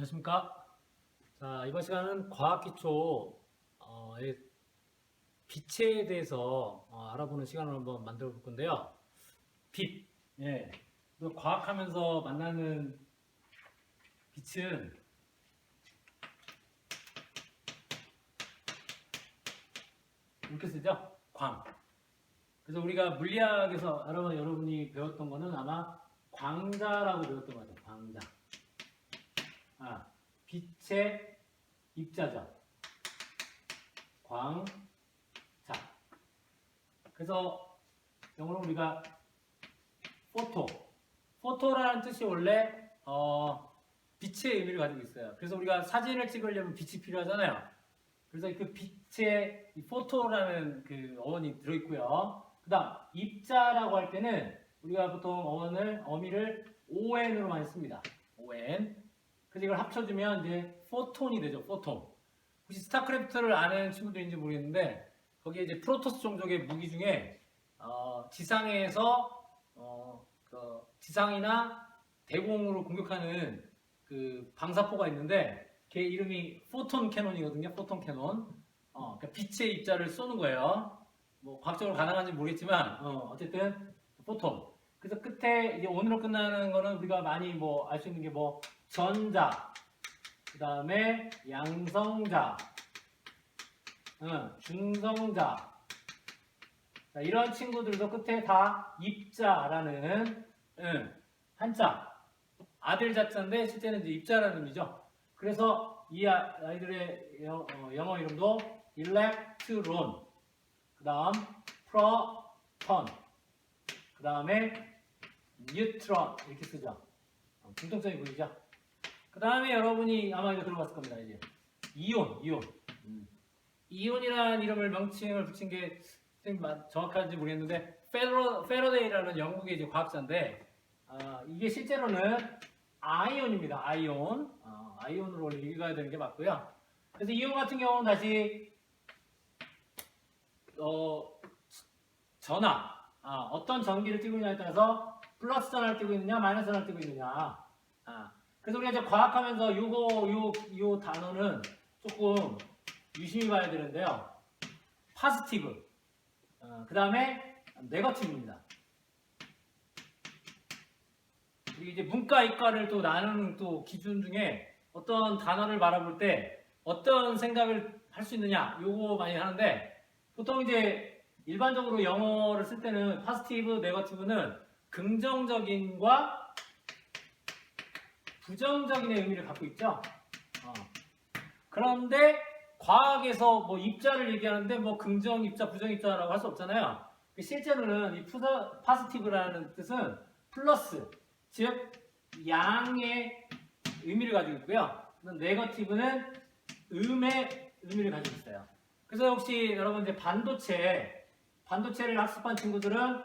안녕하십니까. 자, 이번 시간은 과학 기초, 어, 의 빛에 대해서 어, 알아보는 시간을 한번 만들어 볼 건데요. 빛. 예. 그 과학하면서 만나는 빛은 이렇게 쓰죠? 광. 그래서 우리가 물리학에서 여러분, 여러분이 배웠던 거는 아마 광자라고 배웠던 것 같아요. 광자. 아, 빛의 입자죠. 광자. 그래서 영어로 우리가 포토. 포토라는 뜻이 원래 어, 빛의 의미를 가지고 있어요. 그래서 우리가 사진을 찍으려면 빛이 필요하잖아요. 그래서 그 빛의 이 포토라는 그 어원이 들어있고요. 그 다음 입자라고 할 때는 우리가 보통 어원을 어미를 ON으로 많이 씁니다. ON. 그래서 이걸 합쳐주면 이제 포톤이 되죠. 포톤. 혹시 스타크래프트를 아는 친구들인지 모르겠는데 거기에 이제 프로토스 종족의 무기 중에 어, 지상에서 어, 그 지상이나 대공으로 공격하는 그 방사포가 있는데 걔 이름이 포톤 캐논이거든요. 포톤 캐논. 어, 그러니까 빛의 입자를 쏘는 거예요. 뭐 과학적으로 가능한지 모르겠지만 어, 어쨌든 포톤. 그래서 끝에 이제 오늘로 끝나는 거는 우리가 많이 뭐 알 수 있는 게뭐 전자, 그 다음에 양성자, 응, 중성자. 자, 이런 친구들도 끝에 다 입자라는 응, 한자, 아들 자자인데 실제는 이제 입자라는 의미죠. 그래서 이 아- 아이들의 영- 어, 영어 이름도 electron, 그 다음 proton, 그 다음에 neutron 이렇게 쓰죠. 어, 공통점이 보이죠? 그 다음에 여러분이 아마 이거 들어봤을 겁니다. 이제 이온, 이온. 음. 이온이라는 이름을 명칭을 붙인 게 정확한지 모르겠는데 페러, 페러데이라는 영국의 이제 과학자인데 아, 이게 실제로는 아이온입니다. 아이온. 어, 아이온으로 원래 읽어야 되는 게 맞고요. 그래서 이온 같은 경우는 다시 어, 전압, 아, 어떤 전기를 띄고 있냐에 따라서 플러스 전압을 띄고 있느냐, 마이너스 전압을 띄고 있느냐. 아, 그래서 우리가 이제 과학하면서 요거, 요, 요 단어는 조금 유심히 봐야 되는데요. 파스티브. 그 다음에 네거티브입니다. 그리고 이제 문과, 이과를 또 나누는 또 기준 중에 어떤 단어를 바라볼 때 어떤 생각을 할 수 있느냐, 요거 많이 하는데 보통 이제 일반적으로 영어를 쓸 때는 파스티브, 네거티브는 긍정적인과 부정적인의 의미를 갖고 있죠. 어. 그런데 과학에서 뭐 입자를 얘기하는데 뭐 긍정 입자, 부정 입자라고 할 수 없잖아요. 실제로는 이 푸사, 파스티브라는 뜻은 플러스, 즉 양의 의미를 가지고 있고요. 네거티브는 음의 의미를 가지고 있어요. 그래서 혹시 여러분 이제 반도체, 반도체를 학습한 친구들은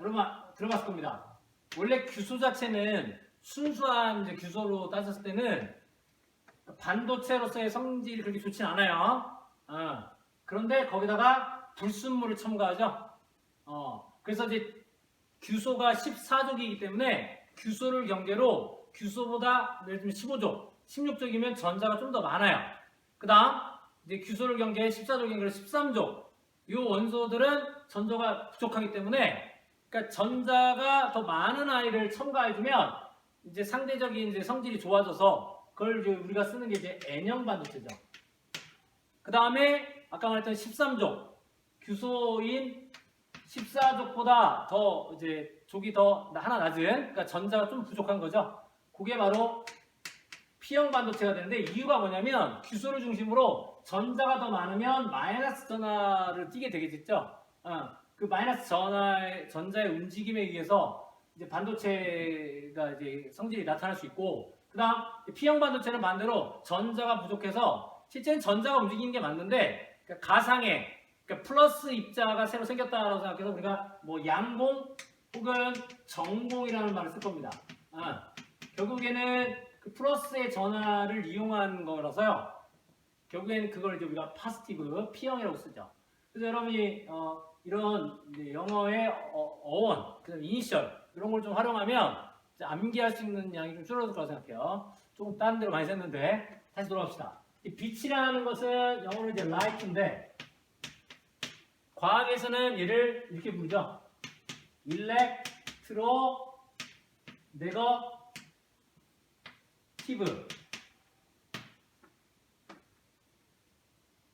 여러분 아- 들어봤을 겁니다. 원래 규소 자체는 순수한 이제 규소로 따졌을 때는 반도체로서의 성질이 그렇게 좋진 않아요. 어. 그런데 거기다가 불순물을 첨가하죠. 어. 그래서 이제 규소가 14족이기 때문에 규소를 경계로 규소보다 예를 들면 15족, 16족이면 전자가 좀 더 많아요. 그 다음 이제 규소를 경계해 14족인 걸 13족. 이 원소들은 전자가 부족하기 때문에 그러니까 전자가 더 많은 아이를 첨가해주면 이제 상대적인 이제 성질이 좋아져서 그걸 이제 우리가 쓰는 게 이제 N형 반도체죠. 그 다음에 아까 말했던 13족 규소인 14족보다 더 이제 족이 더 하나 낮은 그러니까 전자가 좀 부족한 거죠. 그게 바로 P형 반도체가 되는데 이유가 뭐냐면 규소를 중심으로 전자가 더 많으면 마이너스 전하를 띠게 되겠죠. 어, 그 마이너스 전하의 전자의 움직임에 의해서 이제 반도체가 이제 성질이 나타날 수 있고 그 다음 P형 반도체는 반대로 전자가 부족해서 실제는 전자가 움직이는 게 맞는데 그러니까 가상의 그러니까 플러스 입자가 새로 생겼다라고 생각해서 우리가 뭐 양공 혹은 정공이라는 말을 쓸 겁니다. 아, 결국에는 그 플러스의 전하를 이용한 거라서요. 결국에는 그걸 이제 우리가 파스티브 P형이라고 쓰죠. 그래서 여러분이 어, 이런 영어의 어, 원 그다음 이니셜 이런 걸 좀 활용하면 암기할 수 있는 양이 좀 줄어들 거라 생각해요. 조금 다른 데로 많이 썼는데 다시 돌아갑시다. 이 빛이라는 것은 영어로 이제 light인데 과학에서는 얘를 이렇게 부르죠. 일렉트로 네거티브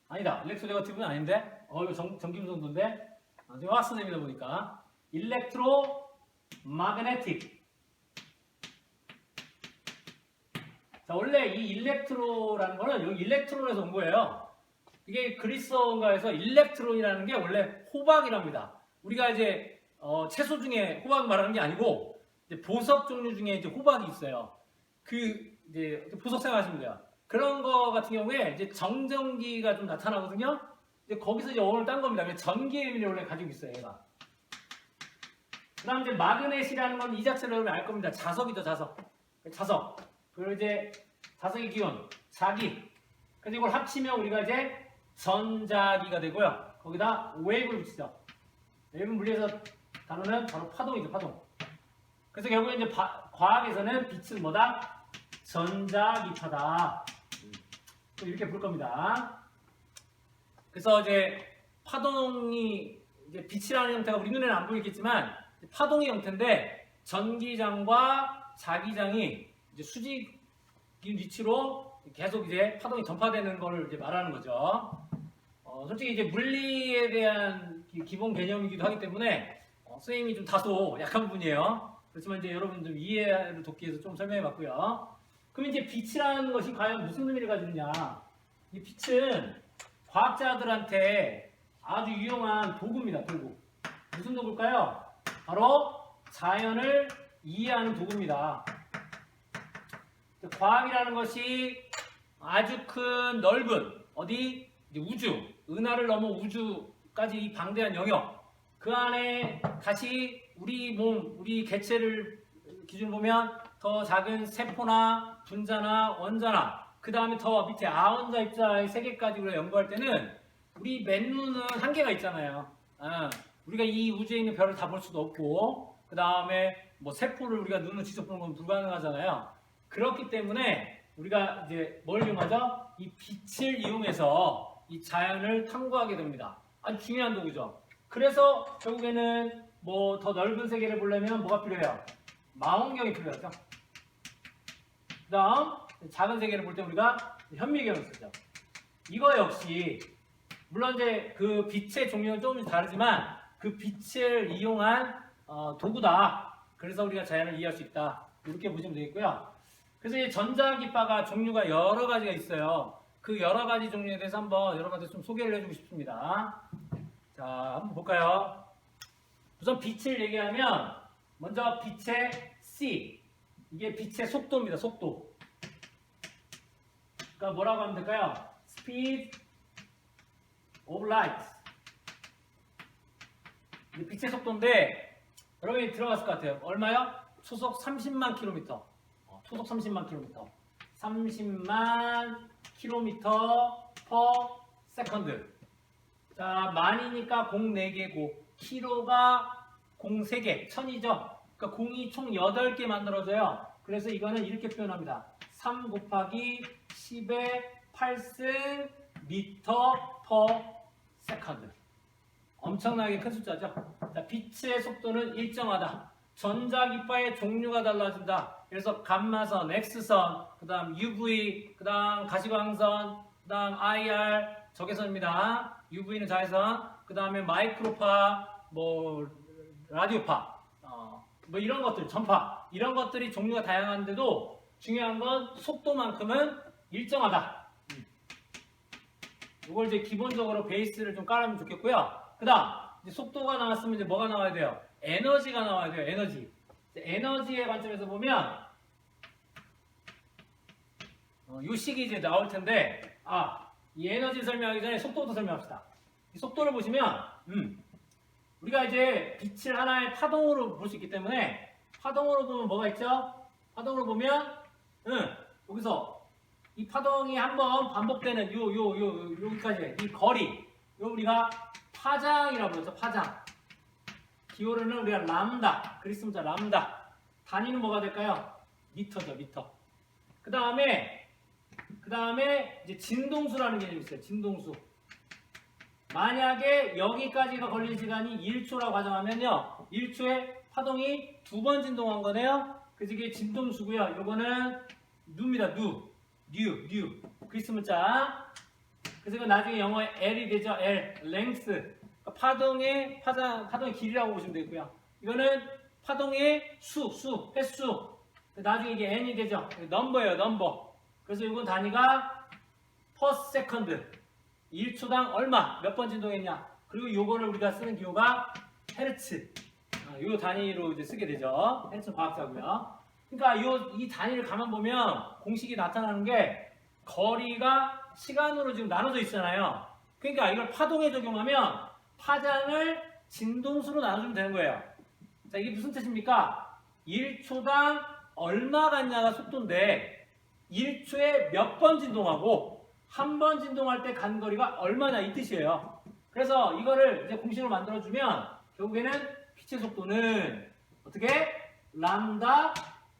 아니다. 일렉트로 네거티브는 아닌데 어 이거 전, 전김선도인데 나중에 왓슨입니다 보니까. 일렉트로 마그네틱. 자 원래 이 일렉트로라는 거는 여기 일렉트론에서 온 거예요. 이게 그리스어인가에서 일렉트론이라는 게 원래 호박이랍니다. 우리가 이제 어, 채소 중에 호박 말하는 게 아니고 보석 종류 중에 이제 호박이 있어요. 그 이제 보석 생각하시면 돼요. 그런 거 같은 경우에 이제 정전기가 좀 나타나거든요 이제 거기서 이제 어원을 딴 겁니다 전기의 의미를 가지고 있어요 얘가 그 다음 이제 마그넷이라는 건 이 자체로 여러분 알 겁니다. 자석이죠, 자석. 자석. 그리고 이제 자석의 기원, 자기. 그래서 이걸 합치면 우리가 이제 전자기가 되고요. 거기다 웨이브를 붙이죠. 웨이브 물리에서 다루는 바로 파동이죠, 파동. 그래서 결국에 이제 바- 과학에서는 빛은 뭐다? 전자기파다. 또 이렇게 부를 겁니다. 그래서 이제 파동이 이제 빛이라는 형태가 우리 눈에는 안 보이겠지만 파동의 형태인데 전기장과 자기장이 이제 수직인 위치로 계속 이제 파동이 전파되는 걸 이제 말하는 거죠. 어, 솔직히 이제 물리에 대한 기- 기본 개념이기도 하기 때문에 어, 선생님이 좀 다소 약한 부분이에요. 그렇지만 이제 여러분 좀 이해를 돕기 위해서 좀 설명해 봤고요. 그럼 이제 빛이라는 것이 과연 무슨 의미를 가지고 있냐? 이 빛은 과학자들한테 아주 유용한 도구입니다. 도구. 무슨 도구일까요? 바로 자연을 이해하는 도구입니다. 과학이라는 것이 아주 큰 넓은 어디 우주, 은하를 넘어 우주까지 이 방대한 영역 그 안에 다시 우리 몸, 우리 개체를 기준 보면 더 작은 세포나 분자나 원자나 그 다음에 더 밑에 아원자 입자의 세계까지 우리가 연구할 때는 우리 맨눈은 한계가 있잖아요. 아, 우리가 이 우주에 있는 별을 다 볼 수도 없고 그 다음에 뭐 세포를 우리가 눈으로 직접 보는 건 불가능하잖아요. 그렇기 때문에 우리가 이제 뭘 이용하죠? 이 빛을 이용해서 이 자연을 탐구하게 됩니다. 아주 중요한 도구죠. 그래서 결국에는 뭐 더 넓은 세계를 보려면 뭐가 필요해요? 망원경이 필요하죠. 그 다음 작은 세계를 볼 때 우리가 현미경을 쓰죠. 이거 역시 물론 이제 그 빛의 종류는 조금 다르지만 그 빛을 이용한 어, 도구다. 그래서 우리가 자연을 이해할 수 있다. 이렇게 보시면 되겠고요. 그래서 이 전자기파가 종류가 여러 가지가 있어요. 그 여러 가지 종류에 대해서 한번 여러분한테 좀 소개를 해주고 싶습니다. 자, 한번 볼까요? 우선 빛을 얘기하면 먼저 빛의 C 이게 빛의 속도입니다. 속도. 그러니까 뭐라고 하면 될까요? Speed of light. 빛의 속도인데 여러분이 들어갔을 것 같아요. 얼마요? 초속 30만 킬로미터. 어, 초속 30만 킬로미터. 30만 킬로미터 per 세컨드. 자, 만이니까 공 4개고, 키로가 공 3개, 천이죠? 그러니까 공이 총 8개 만들어져요. 그래서 이거는 이렇게 표현합니다. 3 곱하기 10의 8승 미터 per 세컨드. 엄청나게 큰 숫자죠. 자, 빛의 속도는 일정하다. 전자기파의 종류가 달라진다. 그래서 감마선, X선, 그 다음 UV, 그 다음 가시광선, 그 다음 IR, 적외선입니다. UV는 자외선, 그 다음에 마이크로파, 뭐 라디오파, 어, 뭐 이런 것들, 전파, 이런 것들이 종류가 다양한데도 중요한 건 속도만큼은 일정하다. 음. 이걸 이제 기본적으로 베이스를 좀 깔으면 좋겠고요. 그 다음, 속도가 나왔으면 이제 뭐가 나와야 돼요? 에너지가 나와야 돼요, 에너지. 에너지의 관점에서 보면, 어, 요 식이 이제 나올 텐데, 아, 이 에너지 설명하기 전에 속도부터 설명합시다. 이 속도를 보시면, 음, 우리가 이제 빛을 하나의 파동으로 볼 수 있기 때문에, 파동으로 보면 뭐가 있죠? 파동으로 보면, 음, 여기서 이 파동이 한번 반복되는 요, 요, 요, 여기까지, 이 거리, 요 우리가 파장이라고 그러죠, 파장. 기호르는 우리가 람다, 그리스 문자 람다. 단위는 뭐가 될까요? 미터죠, 미터. 그 다음에 그 다음에 이제 진동수라는 개념이 있어요. 진동수. 만약에 여기까지가 걸린 시간이 1초라고 가정하면요. 1초에 파동이 두 번 진동한 거네요. 그래서 이게 진동수고요. 요거는 누입니다. 누. 뉴, 뉴. 그리스 문자. 그래서 나중에 영어에 L이 되죠. L. length. 그러니까 파동의 파장, 파동의 길이라고 보시면 되고요. 이거는 파동의 수, 수, 횟수. 나중에 이게 N이 되죠. 넘버예요, 넘버. 그래서 이건 단위가 per second. 1초당 얼마, 몇 번 진동했냐. 그리고 요거를 우리가 쓰는 기호가 헤르츠. 어, 요 단위로 이제 쓰게 되죠. 헤르츠 과학자고요. 그러니까 요, 이 단위를 가만 보면 공식이 나타나는 게 거리가 시간으로 지금 나눠져 있잖아요. 그러니까 이걸 파동에 적용하면 파장을 진동수로 나눠주면 되는 거예요. 자, 이게 무슨 뜻입니까? 1초당 얼마 갔냐가 속도인데 1초에 몇 번 진동하고 한 번 진동할 때 간 거리가 얼마냐 이 뜻이에요. 그래서 이거를 이제 공식으로 만들어주면 결국에는 빛의 속도는 어떻게? 람다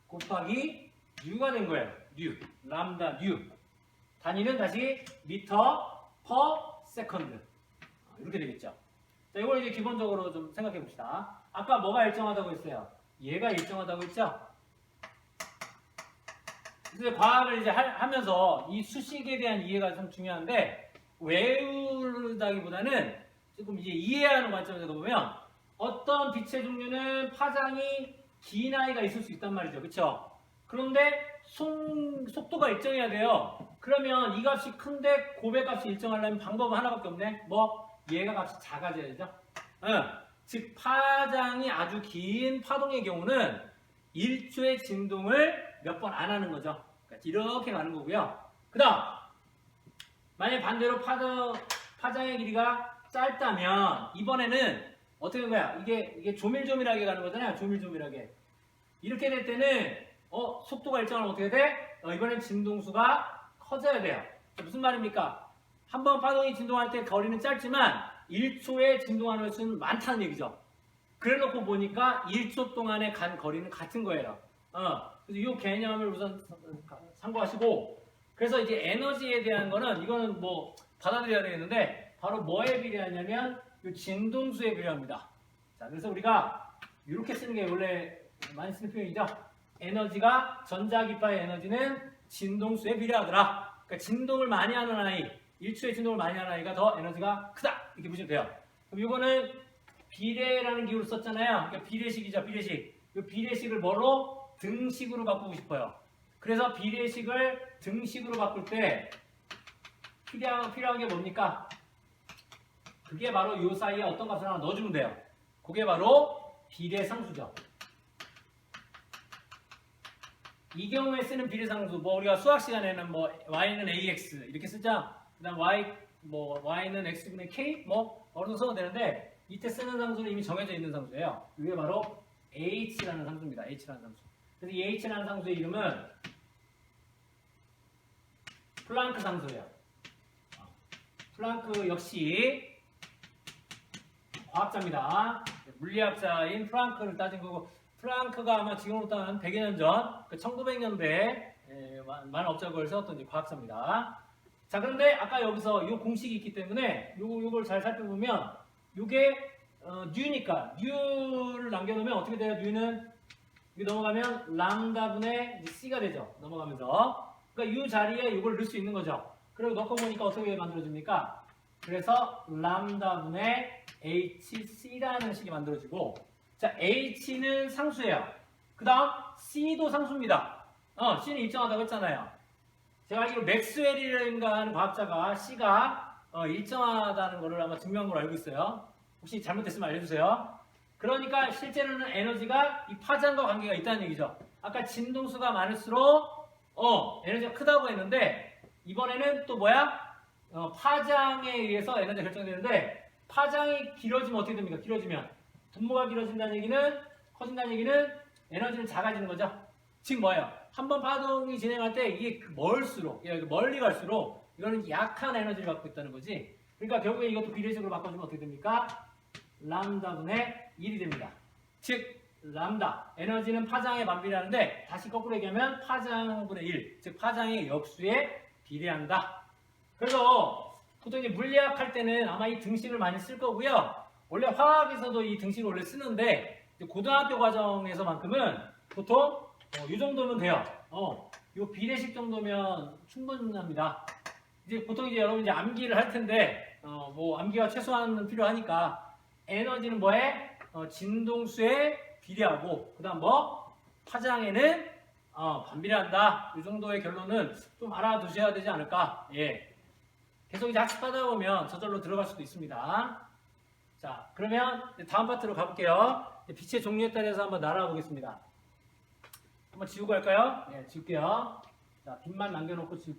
곱하기 뉴가 된 거예요. 뉴. 람다 뉴. 단위는 다시 미터 퍼 세컨드. 이렇게 되겠죠. 자, 이걸 이제 기본적으로 좀 생각해 봅시다. 아까 뭐가 일정하다고 했어요? 얘가 일정하다고 했죠? 그래서 과학을 이제 하, 면서이 수식에 대한 이해가 좀 중요한데 외우다기보다는 조금 이제 이해하는 관점에서 보면 어떤 빛의 종류는 파장이 긴 아이가 있을 수 있단 말이죠. 그렇죠? 그런데 속, 속도가 일정해야 돼요. 그러면 이 값이 큰데 고배 값이 일정하려면 방법은 하나밖에 없네. 뭐 얘가 값이 작아져야 되죠. 응. 즉 파장이 아주 긴 파동의 경우는 1초의 진동을 몇 번 안 하는 거죠. 그러니까 이렇게 가는 거고요. 그 다음 만약 반대로 파도, 파장의 길이가 짧다면 이번에는 어떻게 된 거야? 이게 이게 조밀조밀하게 가는 거잖아요. 조밀조밀하게. 이렇게 될 때는 어 속도가 일정하면 어떻게 돼? 어, 이번엔 진동수가 커져야 돼요. 자, 무슨 말입니까? 한 번 파동이 진동할 때 거리는 짧지만 1초에 진동하는 횟수는 많다는 얘기죠. 그래 놓고 보니까 1초 동안에 간 거리는 같은 거예요. 어, 그래서 이 개념을 우선 참고하시고 그래서 이제 에너지에 대한 거는 이거는 뭐 받아들여야 되겠는데 바로 뭐에 비례하냐면 이 진동수에 비례합니다. 자, 그래서 우리가 이렇게 쓰는 게 원래 많이 쓰는 표현이죠. 에너지가 전자기파의 에너지는 진동수에 비례하더라. 그러니까 진동을 많이 하는 아이, 1초의 진동을 많이 하는 아이가 더 에너지가 크다. 이렇게 보시면 돼요. 그럼 이거는 비례라는 기호를 썼잖아요. 그러니까 비례식이죠, 비례식. 이 비례식을 뭐로? 등식으로 바꾸고 싶어요. 그래서 비례식을 등식으로 바꿀 때 필요한, 필요한 게 뭡니까? 그게 바로 이 사이에 어떤 값을 하나 넣어주면 돼요. 그게 바로 비례상수죠. 이 경우에 쓰는 비례상수, 뭐 우리가 수학 시간에는 뭐 y는 ax 이렇게 쓰자. 그다음 y 뭐 y는 x분의 k 뭐 어느 정도 써도 되는데 이때 쓰는 상수는 이미 정해져 있는 상수예요. 이게 바로 h라는 상수입니다. h라는 상수. 그래서 이 h라는 상수의 이름은 플랑크 상수예요. 어, 플랑크 역시 과학자입니다. 물리학자인 프랑크를 따진 거고 프랑크가 아마 지금부터 한 100여 년 전, 그 1900년대에 많은 업적을 세웠던 과학자입니다. 자, 그런데 아까 여기서 이 공식이 있기 때문에 요, 요걸 잘 살펴보면 요게 어, 뉴니까 뉴를 남겨놓으면 어떻게 돼요? 뉴는 여기 넘어가면 람다분의 c가 되죠. 넘어가면서 그러니까 이 자리에 이걸 넣을 수 있는 거죠. 그리고 넣고 보니까 어떻게 만들어집니까? 그래서 람다분의 hc라는 식이 만들어지고 자 h는 상수예요. 그 다음 c도 상수입니다. 어 c는 일정하다고 했잖아요. 제가 알기로 맥스웰이라는가 하는 과학자가 c가 어, 일정하다는 것을 아마 증명한 걸로 알고 있어요. 혹시 잘못됐으면 알려주세요. 그러니까 실제로는 에너지가 이 파장과 관계가 있다는 얘기죠. 아까 진동수가 많을수록 어 에너지가 크다고 했는데 이번에는 또 뭐야? 어, 파장에 의해서 에너지가 결정되는데 파장이 길어지면 어떻게 됩니까? 길어지면 분모가 길어진다는 얘기는 커진다는 얘기는 에너지는 작아지는 거죠. 즉 뭐예요? 한 번 파동이 진행할 때 이게 멀수록 예, 멀리 갈수록 이거는 약한 에너지를 갖고 있다는 거지. 그러니까 결국에 이것도 비례식으로 바꿔주면 어떻게 됩니까? 람다분의 1이 됩니다. 즉 람다. 에너지는 파장에 반비례하는데 다시 거꾸로 얘기하면 파장분의 1, 즉 파장의 역수에 비례한다. 그래서 보통 이제 물리학 할 때는 아마 이 등식을 많이 쓸 거고요. 원래 화학에서도 이 등식을 원래 쓰는데 고등학교 과정에서만큼은 보통 어, 이 정도면 돼요. 어, 이 비례식 정도면 충분합니다. 이제 보통 이제 여러분 이제 암기를 할 텐데 어, 뭐 암기가 최소한 필요하니까 에너지는 뭐에 어, 진동수에 비례하고 그다음 뭐 파장에는 어, 반비례한다. 이 정도의 결론은 좀 알아두셔야 되지 않을까. 예. 계속 이제 학습하다 보면 저절로 들어갈 수도 있습니다. 자, 그러면 다음 파트로 가볼게요. 빛의 종류에 따라서 한번 날아가 보겠습니다. 한번 지우고 할까요? 예, 지울게요. 자, 빛만 남겨놓고 지울게요.